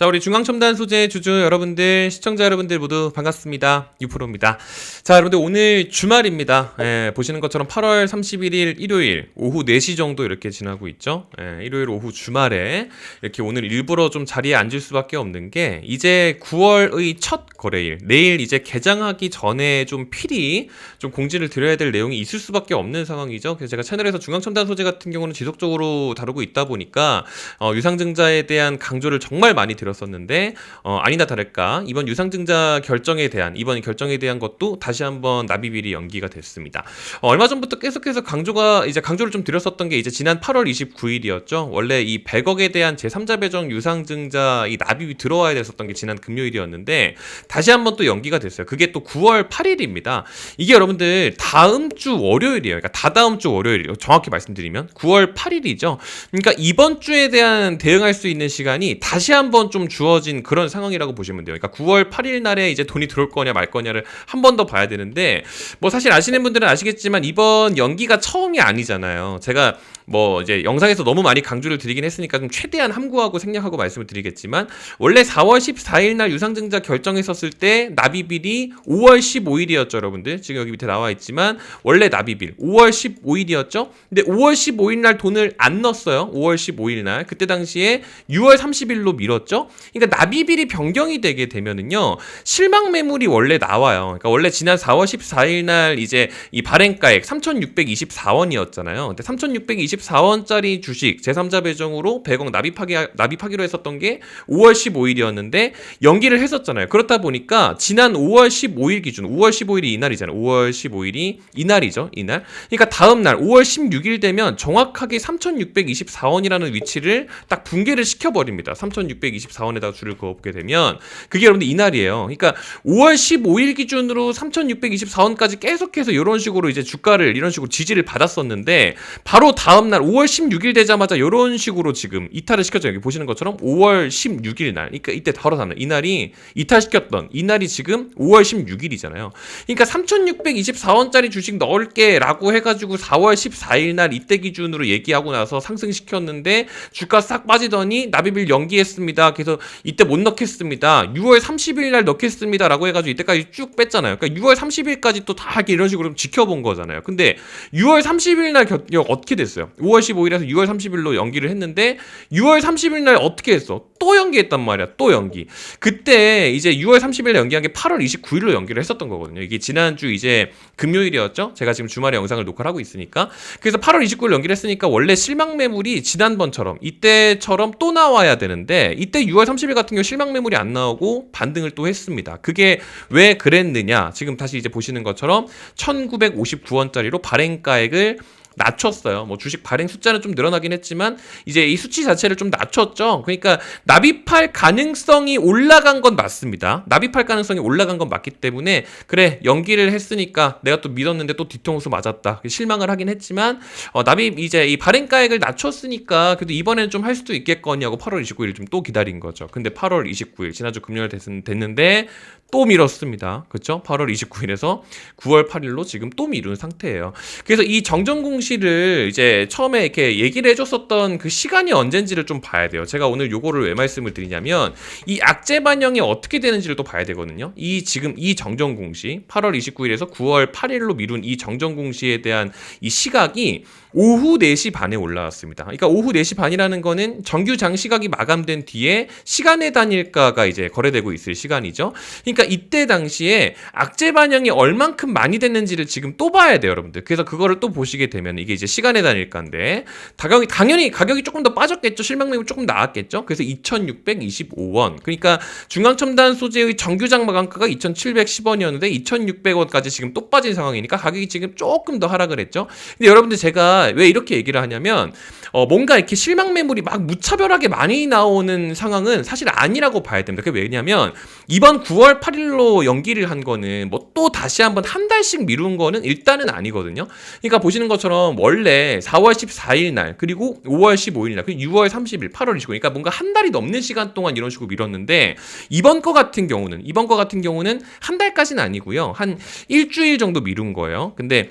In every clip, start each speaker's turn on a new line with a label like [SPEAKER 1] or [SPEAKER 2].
[SPEAKER 1] 자, 우리 중앙첨단 소재 주주 여러분들, 시청자 여러분들 모두 반갑습니다. 유프로입니다. 자, 여러분들 오늘 주말입니다. 예, 보시는 것처럼 8월 31일 일요일 오후 4시 정도 이렇게 지나고 있죠. 예, 일요일 오후 주말에 이렇게 오늘 일부러 좀 자리에 앉을 수밖에 없는 게 이제 9월의 첫 거래일, 내일 이제 개장하기 전에 좀 필히 좀 공지를 드려야 될 내용이 있을 수밖에 없는 상황이죠. 그래서 제가 채널에서 중앙첨단 소재 같은 경우는 지속적으로 다루고 있다 보니까 어, 유상증자에 대한 강조를 정말 많이 들 었었는데 어, 아니나 다를까 이번 유상증자 결정에 대한 이번 결정에 대한 것도 다시 한번 나비비리 연기가 됐습니다. 어, 얼마 전부터 계속해서 강조가 이제 강조를 좀 드렸었던 게 이제 지난 8월 29일이었죠. 원래 이 100억에 대한 제3자 배정 유상증자 이 납입이 들어와야 됐었던 게 지난 금요일이었는데 다시 한번 또 연기가 됐어요. 그게 또 9월 8일입니다. 이게 여러분들 다음 주 월요일이에요. 그러니까 다다음 주 월요일 정확히 말씀드리면 9월 8일이죠. 그러니까 이번 주에 대한 대응할 수 있는 시간이 다시 한번 좀 주어진 그런 상황이라고 보시면 돼요. 그러니까 9월 8일 날에 이제 돈이 들어올 거냐 말 거냐를 한 번 더 봐야 되는데 뭐 사실 아시는 분들은 아시겠지만 이번 연기가 처음이 아니잖아요. 제가 뭐 이제 영상에서 너무 많이 강조를 드리긴 했으니까 좀 최대한 함구하고 생략하고 말씀을 드리겠지만 원래 4월 14일 날 유상증자 결정했었을 때 납입일이 5월 15일이었죠, 여러분들. 지금 여기 밑에 나와 있지만 원래 납입일 5월 15일이었죠. 근데 5월 15일 날 돈을 안 넣었어요. 5월 15일 날. 그때 당시에 6월 30일로 미뤘죠. 그러니까 납입일이 변경이 되게 되면은요. 실망 매물이 원래 나와요. 그러니까 원래 지난 4월 14일 날 이제 이 발행가액 3,624원이었잖아요. 근데 3,624 원짜리 주식 제3자 배정으로 100억 납입하기 납입하기로 했었던 게 5월 15일이었는데 연기를 했었잖아요. 그렇다 보니까 지난 5월 15일 기준 5월 15일이 이날이잖아요. 5월 15일이 이날이죠. 이날. 그러니까 다음 날 5월 16일 되면 정확하게 3,624원이라는 위치를 딱 붕괴를 시켜 버립니다. 3,624원에다가 줄을 그어보게 되면 그게 여러분들 이날이에요. 그러니까 5월 15일 기준으로 3,624원까지 계속해서 이런 식으로 이제 주가를 이런 식으로 지지를 받았었는데 바로 다음 날 5월 16일 되자마자 이런 식으로 지금 이탈을 시켰죠. 여기 보시는 것처럼 5월 16일 날. 그러니까 이때 바로 다음 날 이날이 이탈시켰던 이날이 지금 5월 16일이잖아요. 그러니까 3,624원짜리 주식 넣을게 라고 해가지고 4월 14일 날 이때 기준으로 얘기하고 나서 상승시켰는데 주가 싹 빠지더니 납입일 연기했습니다. 그래서 이때 못 넣겠습니다. 6월 30일 날 넣겠습니다 라고 해가지고 이때까지 쭉 뺐잖아요. 그러니까 6월 30일까지 또 다 이런 식으로 좀 지켜본 거잖아요. 근데 6월 30일 날 겨, 어떻게 됐어요? 5월 15일에서 6월 30일로 연기를 했는데 6월 30일 날 어떻게 했어? 또 연기했단 말이야. 또 연기. 그때 이제 6월 30일 연기한 게 8월 29일로 연기를 했었던 거거든요. 이게 지난주 이제 금요일이었죠. 제가 지금 주말에 영상을 녹화를 하고 있으니까. 그래서 8월 29일 연기를 했으니까 원래 실망 매물이 지난번처럼 이때처럼 또 나와야 되는데 이때 6월 30일 같은 경우 실망 매물이 안 나오고 반등을 또 했습니다. 그게 왜 그랬느냐? 지금 다시 이제 보시는 것처럼 1959원짜리로 발행가액을 낮췄어요. 뭐 주식 발행 숫자는 좀 늘어나긴 했지만 이제 이 수치 자체를 좀 낮췄죠. 그러니까 납입할 가능성이 올라간 건 맞습니다. 납입할 가능성이 올라간 건 맞기 때문에 그래 연기를 했으니까 내가 또 믿었는데 또 뒤통수 맞았다. 실망을 하긴 했지만 어, 납입 이제 이 발행가액을 낮췄으니까 그래도 이번에는 좀 할 수도 있겠거냐고 8월 29일 좀 또 기다린 거죠. 근데 8월 29일 지난주 금요일 됐는데 또 미뤘습니다. 그렇죠? 8월 29일에서 9월 8일로 지금 또 미룬 상태예요. 그래서 이 정정 공 시를 이제 처음에 이렇게 얘기를 해줬었던 그 시간이 언젠지를 좀 봐야 돼요. 제가 오늘 요거를 왜 말씀을 드리냐면 이 악재 반영이 어떻게 되는지를 또 봐야 되거든요. 이 지금 이 정정 공시 8월 29일에서 9월 8일로 미룬 이 정정 공시에 대한 이 시각이 오후 4시 반에 올라왔습니다. 그러니까 오후 4시 반이라는 거는 정규 장시각이 마감된 뒤에 시간의 단일가가 이제 거래되고 있을 시간이죠. 그러니까 이때 당시에 악재 반영이 얼만큼 많이 됐는지를 지금 또 봐야 돼요, 여러분들. 그래서 그거를 또 보시게 되면 이게 이제 시간의 단일가인데 당연히 당연히 가격이 조금 더 빠졌겠죠. 실망 매물 조금 나왔겠죠. 그래서 2,625원. 그러니까 중앙첨단 소재의 정규 장 마감가가 2,710원이었는데 2,600원까지 지금 또 빠진 상황이니까 가격이 지금 조금 더 하락을 했죠. 근데 여러분들 제가 왜 이렇게 얘기를 하냐면 어, 뭔가 이렇게 실망 매물이 막 무차별하게 많이 나오는 상황은 사실 아니라고 봐야 됩니다. 그게 왜냐면 이번 9월 8일로 연기를 한 거는 뭐 또 다시 한번 한 달씩 미룬 거는 일단은 아니거든요. 그러니까 보시는 것처럼 원래 4월 14일 날 그리고 5월 15일 날 그리고 6월 30일 8월 29일 그러니까 뭔가 한 달이 넘는 시간 동안 이런 식으로 미뤘는데 이번 거 같은 경우는 이번 거 같은 경우는 한 달까지는 아니고요. 한 일주일 정도 미룬 거예요. 근데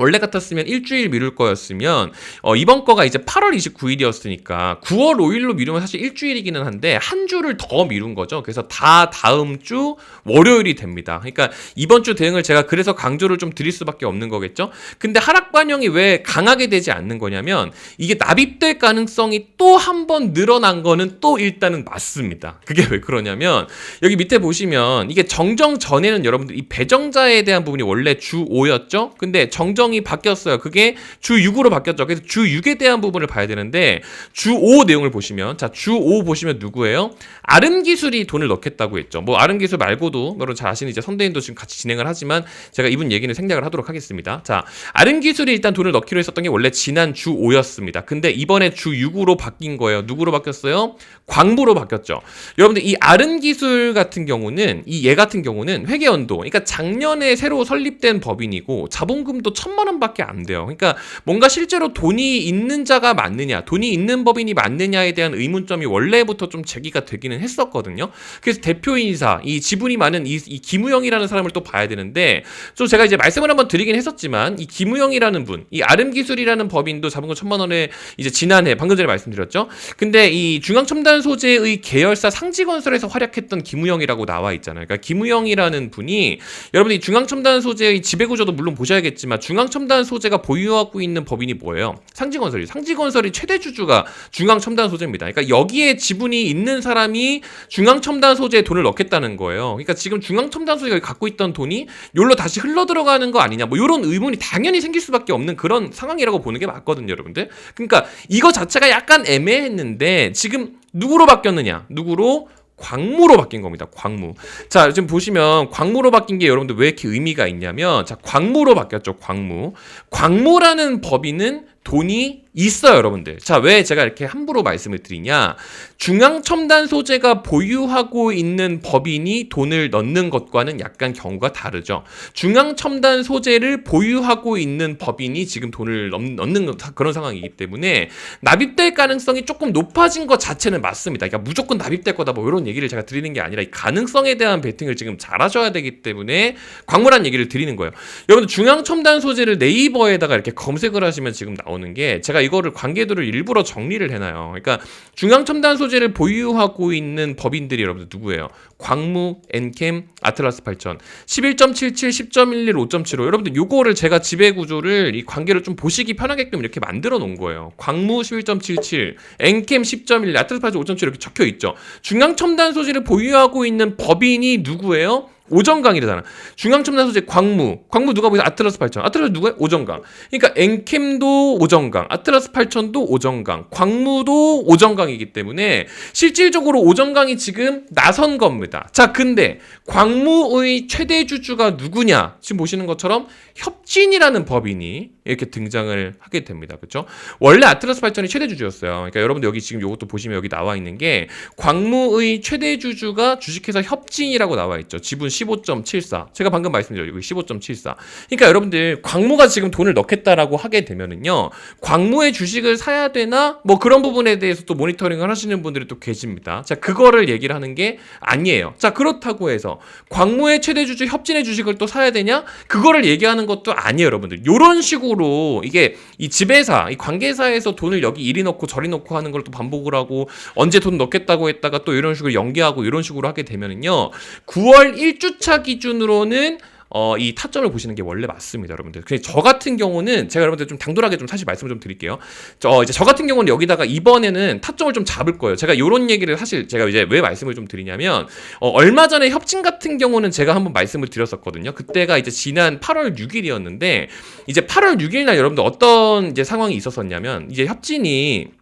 [SPEAKER 1] 원래 같았으면 일주일 미룰 거였으면 어, 이번 거가 이제 8월 29일이었으니까 9월 5일로 미루면 사실 일주일이기는 한데 한 주를 더 미룬 거죠. 그래서 다 다음 주 월요일이 됩니다. 그러니까 이번 주 대응을 제가 그래서 강조를 좀 드릴 수밖에 없는 거겠죠. 근데 하락 반영이 왜 강하게 되지 않는 거냐면 이게 납입될 가능성이 또 한 번 늘어난 거는 또 일단은 맞습니다. 그게 왜 그러냐면 여기 밑에 보시면 이게 정정 전에는 여러분들 이 배정자에 대한 부분이 원래 주 5였죠. 근데 정정 이 바뀌었어요. 그게 주 6으로 바뀌었죠. 그래서 주 6에 대한 부분을 봐야 되는데 주 5 내용을 보시면 자, 주 5 보시면 누구예요? 아름 기술이 돈을 넣겠다고 했죠. 뭐 아름 기술 말고도 여러분 잘 아시는 이제 선대인도 지금 같이 진행을 하지만 제가 이분 얘기는 생략을 하도록 하겠습니다. 자, 아름 기술이 일단 돈을 넣기로 했었던 게 원래 지난 주 5였습니다. 근데 이번에 주 6으로 바뀐 거예요. 누구로 바뀌었어요? 광부로 바뀌었죠. 여러분들 이 아른 기술 같은 경우는 이 얘 같은 경우는 회계 연도 그러니까 작년에 새로 설립된 법인이고 자본금도 천만 원밖에 안 돼요. 그러니까 뭔가 실제로 돈이 있는 자가 맞느냐, 돈이 있는 법인이 맞느냐에 대한 의문점이 원래부터 좀 제기가 되기는 했었거든요. 그래서 대표인사, 이 지분이 많은 이, 이 김우영이라는 사람을 또 봐야 되는데, 좀 제가 이제 말씀을 한번 드리긴 했었지만, 이 김우영이라는 분, 이 아름기술이라는 법인도 자본금 천만 원에 이제 지난해, 방금 전에 말씀드렸죠. 근데 이 중앙첨단 소재의 계열사 상지건설에서 활약했던 김우영이라고 나와 있잖아요. 그러니까 김우영이라는 분이 여러분이 중앙첨단 소재의 지배구조도 물론 보셔야겠지만 중앙 첨단 소재가 보유하고 있는 법인이 뭐예요? 상지건설이. 상지건설이 최대 주주가 중앙첨단 소재입니다. 그러니까 여기에 지분이 있는 사람이 중앙첨단 소재에 돈을 넣겠다는 거예요. 그러니까 지금 중앙첨단 소재가 갖고 있던 돈이 여기로 다시 흘러 들어가는 거 아니냐. 뭐 이런 의문이 당연히 생길 수밖에 없는 그런 상황이라고 보는 게 맞거든요, 여러분들. 그러니까 이거 자체가 약간 애매했는데 지금 누구로 바뀌었느냐? 누구로? 광무로 바뀐 겁니다. 광무. 자, 지금 보시면 광무로 바뀐 게 여러분들 왜 이렇게 의미가 있냐면 자, 광무로 바뀌었죠. 광무. 광무라는 법인은 돈이 있어요, 여러분들. 자, 왜 제가 이렇게 함부로 말씀을 드리냐? 중앙 첨단 소재가 보유하고 있는 법인이 돈을 넣는 것과는 약간 경우가 다르죠. 중앙 첨단 소재를 보유하고 있는 법인이 지금 돈을 넣는 그런 상황이기 때문에 납입될 가능성이 조금 높아진 것 자체는 맞습니다. 그러니까 무조건 납입될 거다 뭐 이런 얘기를 제가 드리는 게 아니라 이 가능성에 대한 베팅을 지금 잘 하셔야 되기 때문에 광물한 얘기를 드리는 거예요. 여러분들 중앙 첨단 소재를 네이버에다가 이렇게 검색을 하시면 지금 나오 는 게 제가 이거를 관계도를 일부러 정리를 해놔요. 그러니까 중앙 첨단 소재를 보유하고 있는 법인들이 여러분들 누구예요? 광무, 엔캠, 아틀라스 8000, 11.77, 10.11, 5.75. 여러분들 요거를 제가 지배 구조를 이 관계를 좀 보시기 편하게끔 이렇게 만들어 놓은 거예요. 광무 11.77, 엔캠 10.1, 아틀라스 8000 5.7 이렇게 적혀 있죠. 중앙 첨단 소재를 보유하고 있는 법인이 누구예요? 오정강이잖아. 중앙첨단 소재 광무. 광무 누가 보세요? 아틀라스 8000. 아틀라스 누구야? 오정강. 그러니까 엔캠도 오정강, 아틀라스 8000도 오정강, 광무도 오정강이기 때문에 실질적으로 오정강이 지금 나선 겁니다. 자, 근데 광무의 최대 주주가 누구냐? 지금 보시는 것처럼 협진이라는 법인이 이렇게 등장을 하게 됩니다. 그렇죠? 원래 아틀라스 8000이 최대 주주였어요. 그러니까 여러분들 여기 지금 이것도 보시면 여기 나와 있는 게 광무의 최대 주주가 주식회사 협진이라고 나와 있죠. 지분 15.74. 제가 방금 말씀드렸죠. 여기 15.74. 그러니까 여러분들 광무가 지금 돈을 넣겠다라고 하게 되면은요. 광무의 주식을 사야 되나? 뭐 그런 부분에 대해서 또 모니터링을 하시는 분들이 또 계십니다. 자, 그거를 얘기를 하는 게 아니에요. 자, 그렇다고 해서 광무의 최대 주주 협진의 주식을 또 사야 되냐? 그거를 얘기하는 것도 아니에요, 여러분들. 요런 식으로 이게 이 지배사, 이 관계사에서 돈을 여기 이리 넣고 저리 넣고 하는 걸 또 반복을 하고 언제 돈 넣겠다고 했다가 또 이런 식으로 연계하고 이런 식으로 하게 되면은요. 9월 1주차 기준으로는 어, 이 타점을 보시는 게 원래 맞습니다, 여러분들. 저 같은 경우는 제가 여러분들 좀 당돌하게 좀 사실 말씀을 좀 드릴게요. 저 이제 저 같은 경우는 여기다가 이번에는 타점을 좀 잡을 거예요. 제가 이런 얘기를 사실 제가 이제 왜 말씀을 좀 드리냐면 어, 얼마 전에 협진 같은 경우는 제가 한번 말씀을 드렸었거든요. 그때가 이제 지난 8월 6일이었는데 이제 8월 6일 날 여러분들 어떤 이제 상황이 있었었냐면 이제 협진이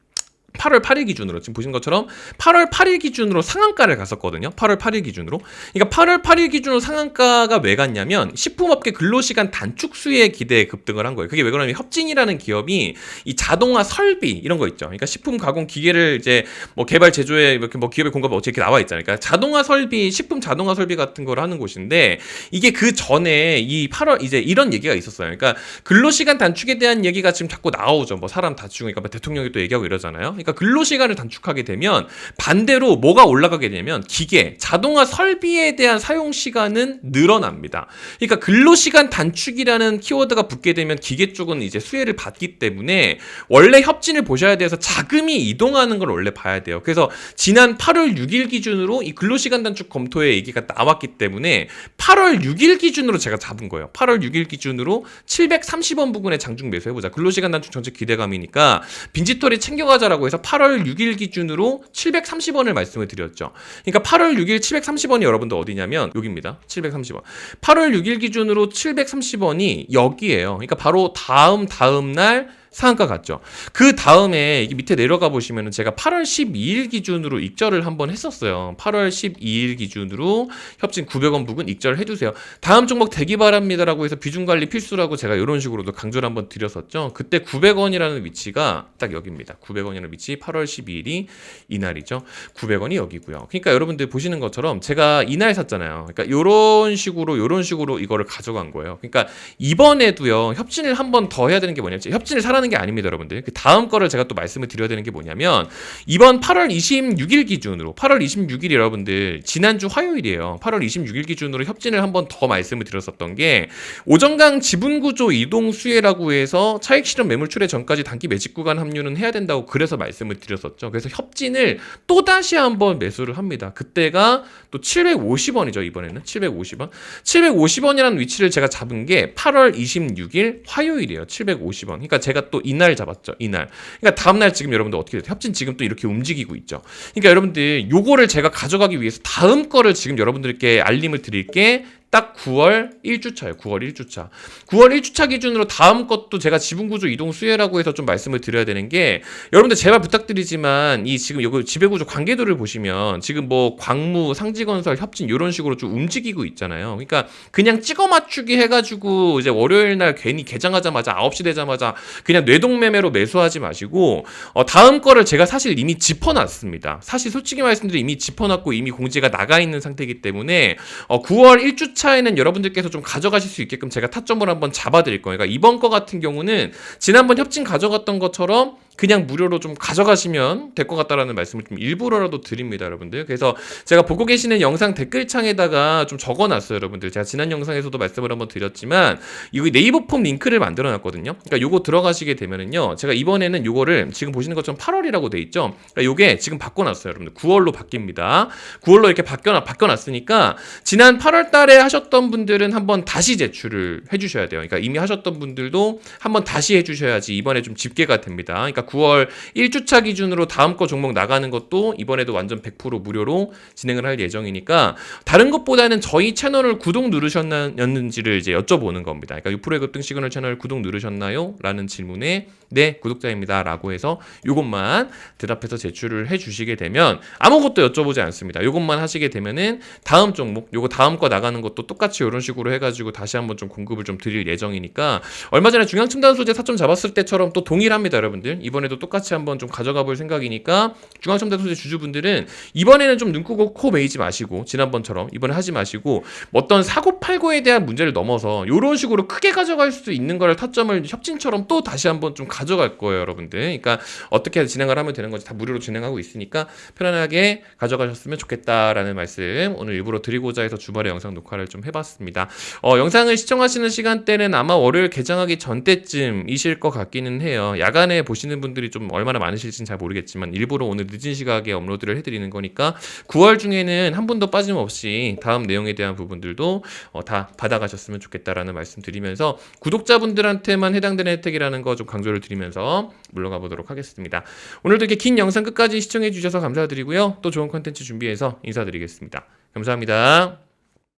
[SPEAKER 1] 8월 8일 기준으로 지금 보신 것처럼 8월 8일 기준으로 상한가를 갔었거든요. 8월 8일 기준으로. 그러니까 8월 8일 기준으로 상한가가 왜 갔냐면 식품업계 근로시간 단축 수에 기대에 급등을 한 거예요. 그게 왜 그러냐면 협진이라는 기업이 이 자동화 설비 이런 거 있죠. 그러니까 식품 가공 기계를 이제 뭐 개발 제조에 이렇게 뭐 기업의 공급 어떻게 나와 있잖아요. 그러니까 자동화 설비, 식품 자동화 설비 같은 걸 하는 곳인데 이게 그 전에 이 8월 이제 이런 얘기가 있었어요. 그러니까 근로시간 단축에 대한 얘기가 지금 자꾸 나오죠. 뭐 사람 다축이니까 뭐 대통령이 또 얘기하고 이러잖아요. 그러니까 그러니까 근로 시간을 단축하게 되면 반대로 뭐가 올라가게 되면 기계, 자동화 설비에 대한 사용 시간은 늘어납니다. 그러니까 근로 시간 단축이라는 키워드가 붙게 되면 기계 쪽은 이제 수혜를 받기 때문에 원래 협진을 보셔야 돼서 자금이 이동하는 걸 원래 봐야 돼요. 그래서 지난 8월 6일 기준으로 이 근로 시간 단축 검토의 얘기가 나왔기 때문에 8월 6일 기준으로 제가 잡은 거예요. 8월 6일 기준으로 730원 부근에 장중 매수 해보자. 근로 시간 단축 정책 기대감이니까 빈지털이 챙겨가자라고 해서 8월 6일 기준으로 730원을 말씀을 드렸죠. 그러니까 8월 6일 730원이 여러분들 어디냐면 여기입니다. 730원. 8월 6일 기준으로 730원이 여기에요. 그러니까 바로 다음 다음 날 상한가 갔죠. 그 다음에 밑에 내려가 보시면은 제가 8월 12일 기준으로 익절을 한번 했었어요. 8월 12일 기준으로 협진 900원 부근 익절을 해두세요. 다음 종목 대기 바랍니다라고 해서 비중 관리 필수라고 제가 이런 식으로도 강조를 한번 드렸었죠. 그때 900원이라는 위치가 딱 여기입니다. 900원이라는 위치 8월 12일이 이날이죠. 900원이 여기고요. 그러니까 여러분들 보시는 것처럼 제가 이날 샀잖아요. 그러니까 이런 식으로 이런 식으로 이거를 가져간 거예요. 그러니까 이번에도요 협진을 한번 더 해야 되는 게 뭐냐면 협진을 사라 는 게 아닙니다, 여러분들. 그 다음 거를 제가 또 말씀을 드려야 되는 게 뭐냐면 이번 8월 26일 기준으로 8월 26일 여러분들 지난주 화요일이에요. 8월 26일 기준으로 협진을 한 번 더 말씀을 드렸었던 게 오정강 지분 구조 이동 수혜라고 해서 차익 실현 매물 출회 전까지 단기 매직 구간 합류는 해야 된다고 그래서 말씀을 드렸었죠. 그래서 협진을 또 다시 한번 매수를 합니다. 그때가 또 750원이죠, 이번에는. 750원. 750원이라는 위치를 제가 잡은 게 8월 26일 화요일이에요. 750원. 그러니까 제가 또 이날 잡았죠. 이날. 그러니까 다음날 지금 여러분들 어떻게 돼요? 협진 지금 또 이렇게 움직이고 있죠. 그러니까 여러분들 요거를 제가 가져가기 위해서 다음 거를 지금 여러분들께 알림을 드릴 게 딱 9월 1주차예요. 9월 1주차. 9월 1주차 기준으로 다음 것도 제가 지분구조 이동 수혜라고 해서 좀 말씀을 드려야 되는 게 여러분들 제발 부탁드리지만 이 지금 여기 지배구조 관계도를 보시면 지금 뭐 광무, 상지건설, 협진 이런 식으로 좀 움직이고 있잖아요. 그러니까 그냥 찍어 맞추기 해가지고 이제 월요일 날 괜히 개장하자마자 9시 되자마자 그냥 뇌동매매로 매수하지 마시고 어, 다음 거를 제가 사실 이미 짚어놨습니다. 사실 솔직히 말씀드리면 이미 짚어놨고 이미 공지가 나가 있는 상태이기 때문에 어, 9월 1주차 차에는 여러분들께서 좀 가져가실 수 있게끔 제가 타점을 한번 잡아드릴 거예요. 그러니까 이번 거 같은 경우는 지난번 협진 가져갔던 것처럼 그냥 무료로 좀 가져가시면 될 것 같다라는 말씀을 좀 일부러라도 드립니다, 여러분들. 그래서 제가 보고 계시는 영상 댓글창에다가 좀 적어놨어요, 여러분들. 제가 지난 영상에서도 말씀을 한번 드렸지만 여기 네이버 폼 링크를 만들어놨거든요. 그러니까 요거 들어가시게 되면은요, 제가 이번에는 요거를 지금 보시는 것처럼 8월이라고 돼 있죠. 그러니까 요게 지금 바꿔놨어요, 여러분들. 9월로 바뀝니다. 9월로 이렇게 바뀌어 바뀌어놨으니까 지난 8월달에 하셨던 분들은 한번 다시 제출을 해주셔야 돼요. 그러니까 이미 하셨던 분들도 한번 다시 해주셔야지 이번에 좀 집계가 됩니다. 그러니까 9월 1주차 기준으로 다음 거 종목 나가는 것도 이번에도 완전 100% 무료로 진행을 할 예정이니까 다른 것보다는 저희 채널을 구독 누르셨는지를 이제 여쭤보는 겁니다. 그러니까 유프로의 급등 시그널 채널 구독 누르셨나요? 라는 질문에 네, 구독자입니다. 라고 해서 이것만 대답해서 제출을 해 주시게 되면 아무것도 여쭤보지 않습니다. 이것만 하시게 되면은 다음 종목, 요거 다음 거 나가는 것도 똑같이 이런 식으로 해가지고 다시 한번 좀 공급을 좀 드릴 예정이니까 얼마 전에 중앙 첨단 소재 사점 잡았을 때처럼 또 동일합니다, 여러분들. 이번 에도 똑같이 한번 좀 가져가 볼 생각이니까 중앙첨단 소재 주주분들은 이번에는 좀 눈꾸고 코 베이지 마시고 지난번처럼 이번에 하지 마시고 어떤 사고 팔고에 대한 문제를 넘어서 이런 식으로 크게 가져갈 수 있는 거를 타점을 협진처럼 또 다시 한번 좀 가져갈 거예요, 여러분들. 그러니까 어떻게 진행을 하면 되는 건지 다 무료로 진행하고 있으니까 편안하게 가져가셨으면 좋겠다라는 말씀 오늘 일부러 드리고자 해서 주말에 영상 녹화를 좀 해봤습니다. 어, 영상을 시청하시는 시간대는 아마 월요일 개장하기 전 때쯤이실 것 같기는 해요. 야간에 보시는 분들이 좀 얼마나 많으실지는 잘 모르겠지만 일부러 오늘 늦은 시각에 업로드를 해드리는 거니까 9월 중에는 한 분도 빠짐없이 다음 내용에 대한 부분들도 어, 다 받아가셨으면 좋겠다라는 말씀 드리면서 구독자분들한테만 해당되는 혜택이라는 거 좀 강조를 드리면서 물러가 보도록 하겠습니다. 오늘도 이렇게 긴 영상 끝까지 시청해 주셔서 감사드리고요. 또 좋은 컨텐츠 준비해서 인사드리겠습니다. 감사합니다.